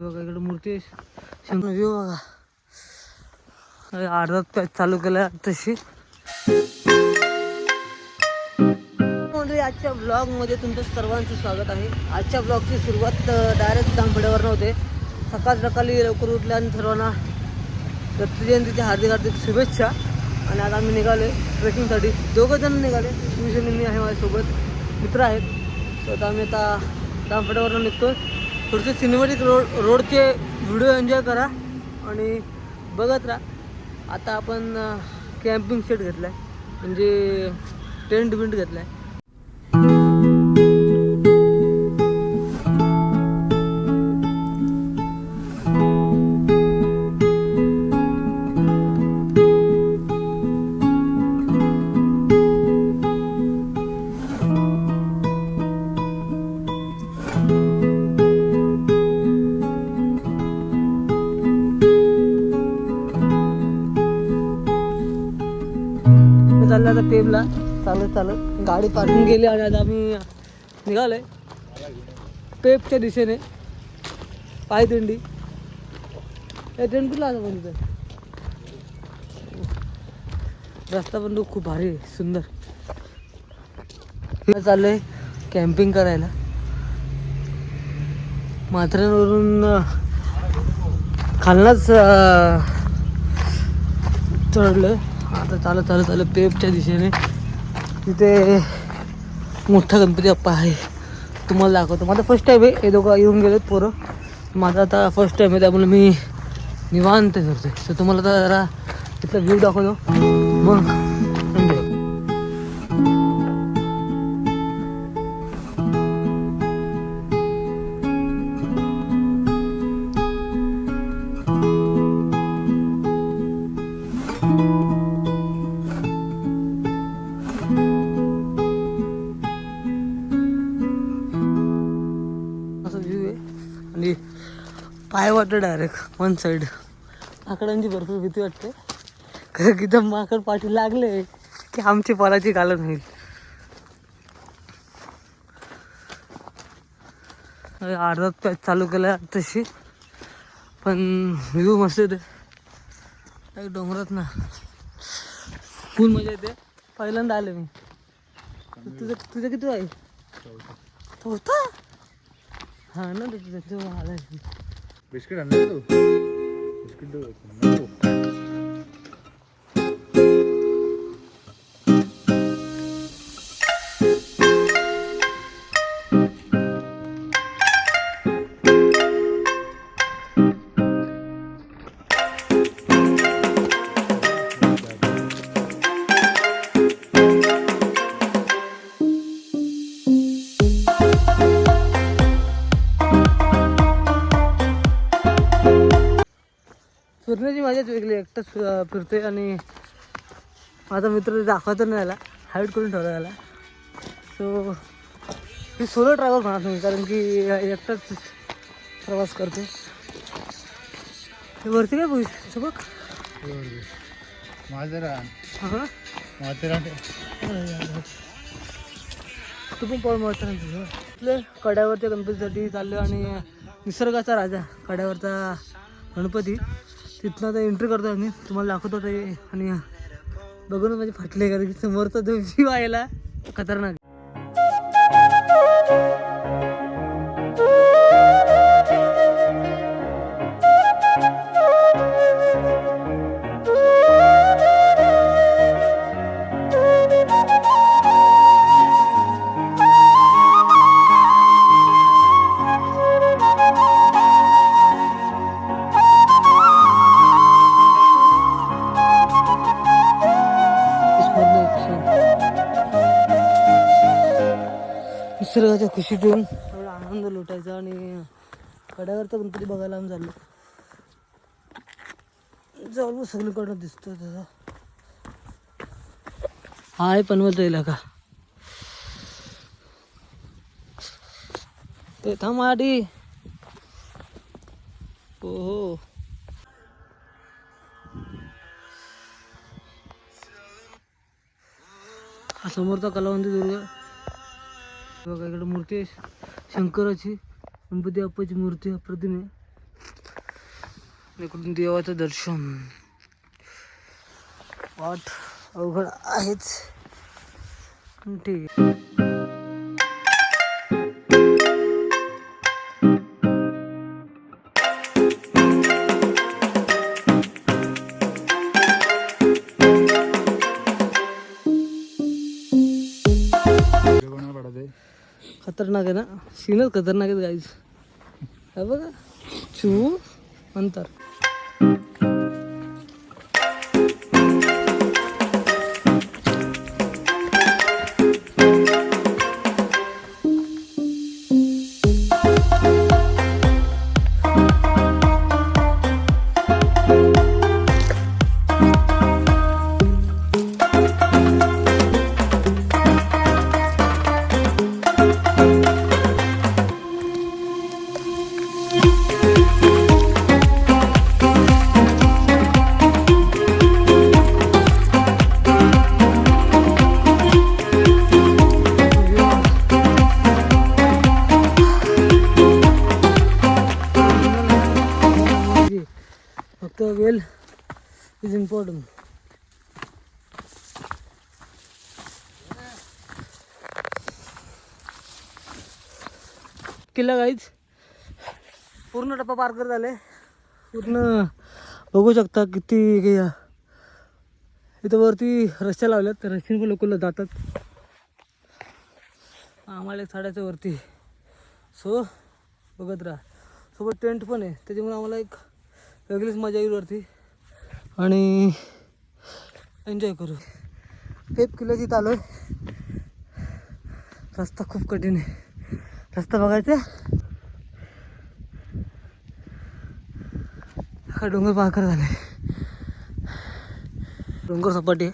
बघा इकडे मूर्ती व्ह्यू बघा. अर्धा पॅच चालू केला तशी म्हणजे आजच्या ब्लॉगमध्ये तुमचं सर्वांचं स्वागत आहे. आजच्या ब्लॉगची सुरुवात डायरेक्ट दामफड्यावर नव्हते सकाळ सकाळी लवकर उठल्या आणि सर्वांना दत्तजयंतीच्या हार्दिक हार्दिक शुभेच्छा. आणि आता आम्ही निघाले ट्रेकिंगसाठी. दोघं जण निघाले. मी आहे माझ्यासोबत मित्र आहेत. सो आता आम्ही आता दामफड्यावरनं निघतो थोडेसे सिनेमॅटिक रोड रोडचे व्हिडिओ एन्जॉय करा आणि बघत राहा. आता आपण कॅम्पिंग सेट घेतला आहे म्हणजे टेंट बिंट घेतला आहे चाललो आता पेबला चालत चालत. गाडी पार्किंग गेली आणि आता आम्ही निघालोय. पेपच्या दिशेने. पायदिंडी या ट्रेन कुठला आता पण रस्ता पण तो खूप भारी आहे सुंदर. मी चाललोय कॅम्पिंग करायला. माथऱ्यांवरून खालनाच चढलं आता चालत चालत चालत पेपच्या दिशेने. तिथे मोठा गणपती अप्पा आहे. तुम्हाला दाखवतो. माझा फर्स्ट टाईम आहे. हे दोघं येऊन गेलेत पोरं. माझा आता फर्स्ट टाईम आहे. त्यामुळे मी निवांत करते तर तुम्हाला आता जरा तिथला व्ह्यू दाखवतो. मग पाय वाटतं डायरेक्ट वन साईड माकडांची भरपूर भीती वाटते. कारण की तर माकड पाठी लागले की आमची पराची घालत होईल अर्धा पॅच चालू केला तशी. पण व्ह्यू मस्त येते काही डोंगरात ना. फुल मजा येते. पहिल्यांदा आले मी. तुझं तुझं किती आहे? होता हा ना तुझं तेव्हा आलाय बिस्किट आणलं फिरण्याची मजाच वेगळी एकटाच फिरते आणि माझा मित्र ते दाखवतो नाही याला हाईट करून ठेवला याला. सो मी सोलो ट्रॅव्हल म्हणा तुम्ही कारण की एकटाच प्रवास करते ते वरती काय बघ बघ माथेरान हा माथेरान तू पण पळ मत आपले कड्यावरच्या गणपतीसाठी चाललो आणि निसर्गाचा राजा कड्यावरचा गणपती. तिथनं आता एंट्री करतो आम्ही. तुम्हाला दाखवतो ते आणि बघून म्हणजे फाटले कारण की समोरचा जो व्ह्यू आयला खतरनाक निसर्गाच्या खुशीतून थोडा आनंद लुटायचा आणि कड्यावरचा गणपती बघायला आम्ही चाललो. जवळ सगळीकडनं दिसतो त्याचा. हा आहे येईल का? ते थांब आधी. हो हा. समोरचा कलावंती दुर्ग बघा इकडे मूर्ती आहे. शंकराची. गणपती बाप्पाची मूर्ती अप्रतिम आहे. इकडून देवाचं दर्शन. वाट अवघड आहेच. ठीक आहे. खतरनाक आहे ना? सीनच खतरनाक आहेत गाईज हे बघा. चू अंतर. किल्ला गाईच पूर्ण टप्पा पार करत आले पूर्ण बघू शकता किती इथं वरती रस्त्या लावल्यात त्या रस्त्याने पण लोक जातात. आम्हाला एक साड्याच्या वरती. सो बघत राहा. सोबत टेंट पण आहे. त्याच्यामुळे आम्हाला एक वेगळीच मजा येईल वरती. आणि एन्जॉय करू. पेप किल्ल्याची आलो आहे रस्ता खूप कठीण आहे. रस्ता बघायचा हा डोंगर पाकर झालाय डोंगर सपाटी आहे.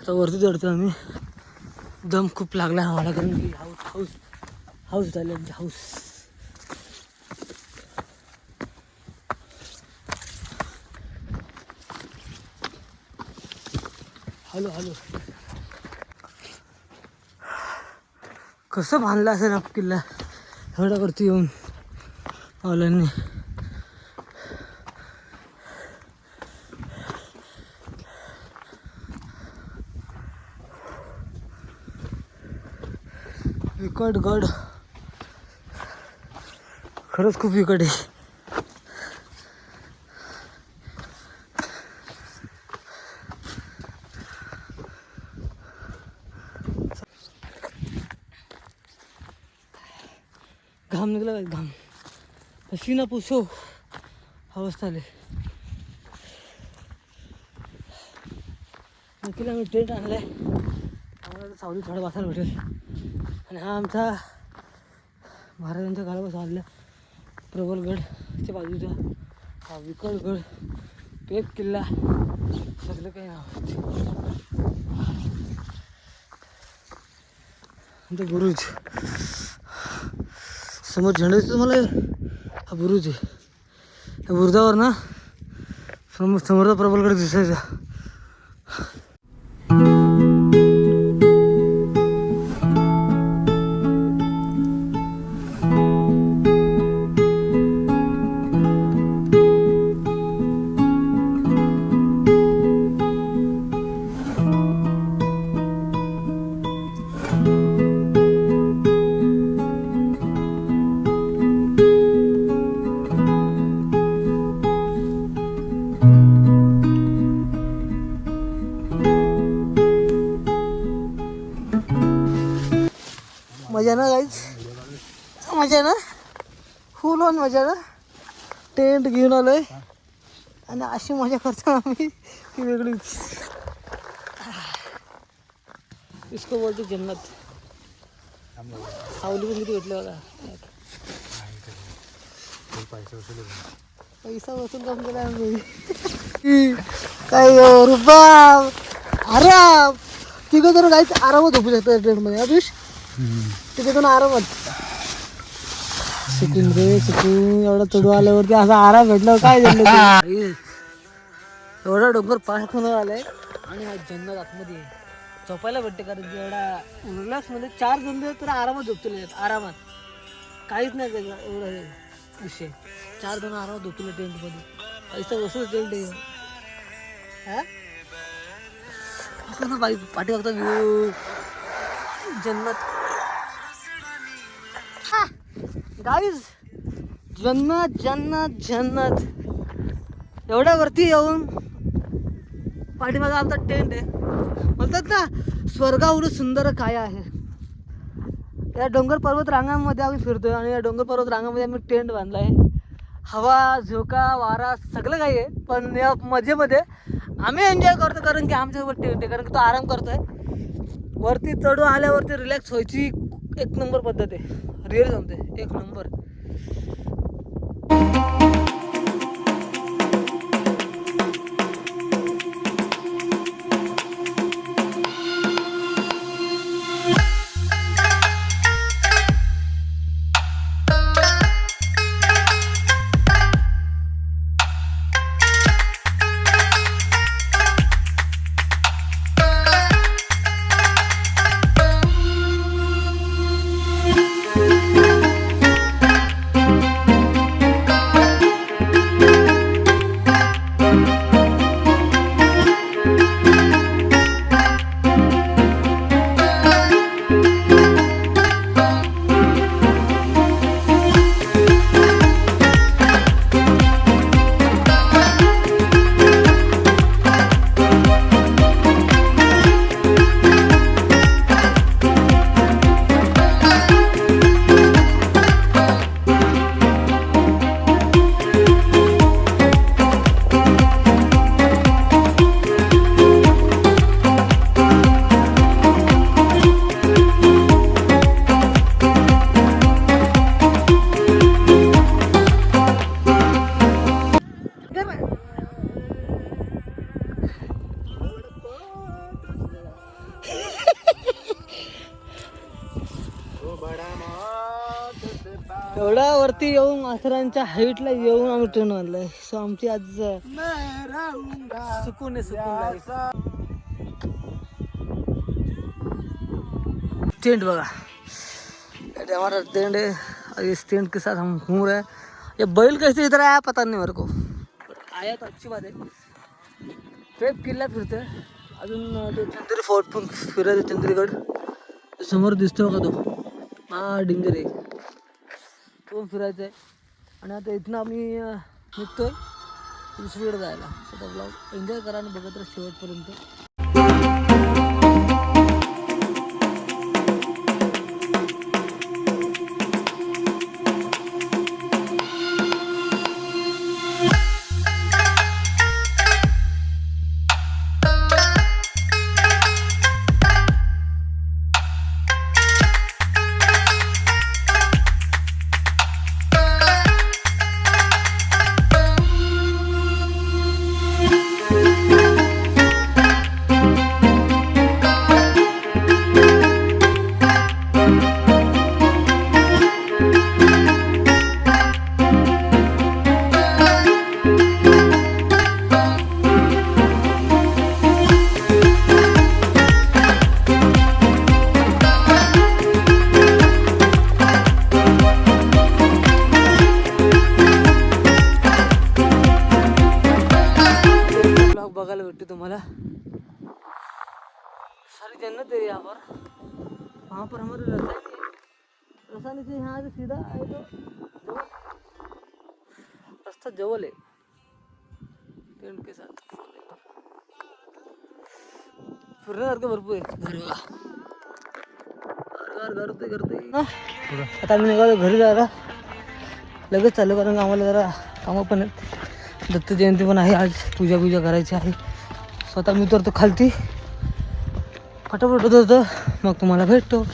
आता वरती चढतो आम्ही. दम खूप लागला आम्हाला कारण की हाऊस हाऊस हाऊस झाले आमचे हाऊस हॅलो हॅलो कसं बांधलं असेल आप किल्ला? एवढ्यावरती येऊन पावलांनी. विकट गड. खरंच खूप विकट आहे घाम निघला काय घाम पसीना पुसो अवस्था आले नक्कीला आम्ही टेंट आणलाय आम्हाला सावली थोडं बसायला भेटेल आणि हा आमचा महाराजांच्या गाडा आलेला प्रबलगडच्या बाजूचा हा विकटगड पेप किल्ला सगळं काही नाव गुरुज समोर झेंडा दिसतो मला हा बुरुज आहे. या बुरुजावर ना समोर समोरचा प्रबलगड दिसायचा. मजा ना गाईच मजा ना? फुल ऑन मजा ना? टेंट घेऊन आलोय. आणि अशी मजा करतो आम्ही. की वेगळीच. इसको बोलतो जन्नत. सावली पण किती भेटले बघा. पैसे वसुली काम केला आम्ही. काय रुबाब? आराम. तिघं जण गाईच आरामात झोपू शकतात ट्रेनमध्ये अभिष? तिथे दोन आरामात सुकून रे सुकून एवढा चढू आल्यावरती असा आराम भेटला काय झालं ते? एवढा डोंगर पार होणार आलाय आणि हा जन्नत आतमध्ये आहे. झोपायला भेटते कारण की एवढा रिलॅक्समध्ये चार जण जर तर आरामात झोपतील आरामात काहीच नाही त्याचा एवढा हे विषय चार जण आरामात झोपतील टेंटमध्ये पैसा वसूल टेंट आहे हा? असं ना बाई पाठी बघता जन्नत गाईज जन्नत जन्नत जन्नत. एवढ्या वरती येऊन पाठीमागा आमचा टेंट आहे. म्हणतात ना स्वर्गावरून सुंदर काय आहे? या डोंगर पर्वत रांगांमध्ये आम्ही फिरतोय आणि या डोंगर पर्वत रांगामध्ये आम्ही टेंट बांधला आहे हवा झोका वारा सगळं काही आहे. पण या मजेमध्ये आम्ही एन्जॉय करतो कारण की आमच्यासोबत टेंट आहे. कारण की तो आराम करतोय. वरती चढून आल्यावरती रिलॅक्स व्हायची एक नंबर पद्धत आहे. रिअल सांगते एक नंबर वरती येऊन माथेरानच्या हाईटला येऊन आम्ही ट्रेन बांधलाय सो आमची आज सुकून आहे सुकून टेंट बघा. ये हमारा टेंट है और इस टेंट के साथ हम घूम रहे हैं. ये बैल कैसे इधर आया पता नहीं मेरे को. आया तो अच्छी बात है. ट्रेप किल्ला फिरते अजून ते चंद्री फोर्ट पण फिरायचं चंद्रीगड समोर दिसतो का तो. हा डिंगर आहे पण फिरायचं आहे. आणि आता इथनं आम्ही निघतो आहे दुसरीकडे जायला. स्वतः ब्लॉग एन्जॉय करा आणि बघत राहा शेवटपर्यंत. कहते हैं ना तेरे यहाँ पर वहाँ पर हमारे रसायनी है से यहाँ से सीधा आए तो रास्ता जवल है टेंट के साथ फिरण्यासारखं भरपूर आहे. घरी. बघा घर घर करते करते आता आम्ही निघालो घरी जायला लगेच चालू कारण आम्हाला जरा कामं पण आहेत. दत्त जयंती पण आहे आज. पूजा पूजा करायची आहे. स्वतः मी उतरतो खालती. फटाफट होतं. मग तुम्हाला भेटतो.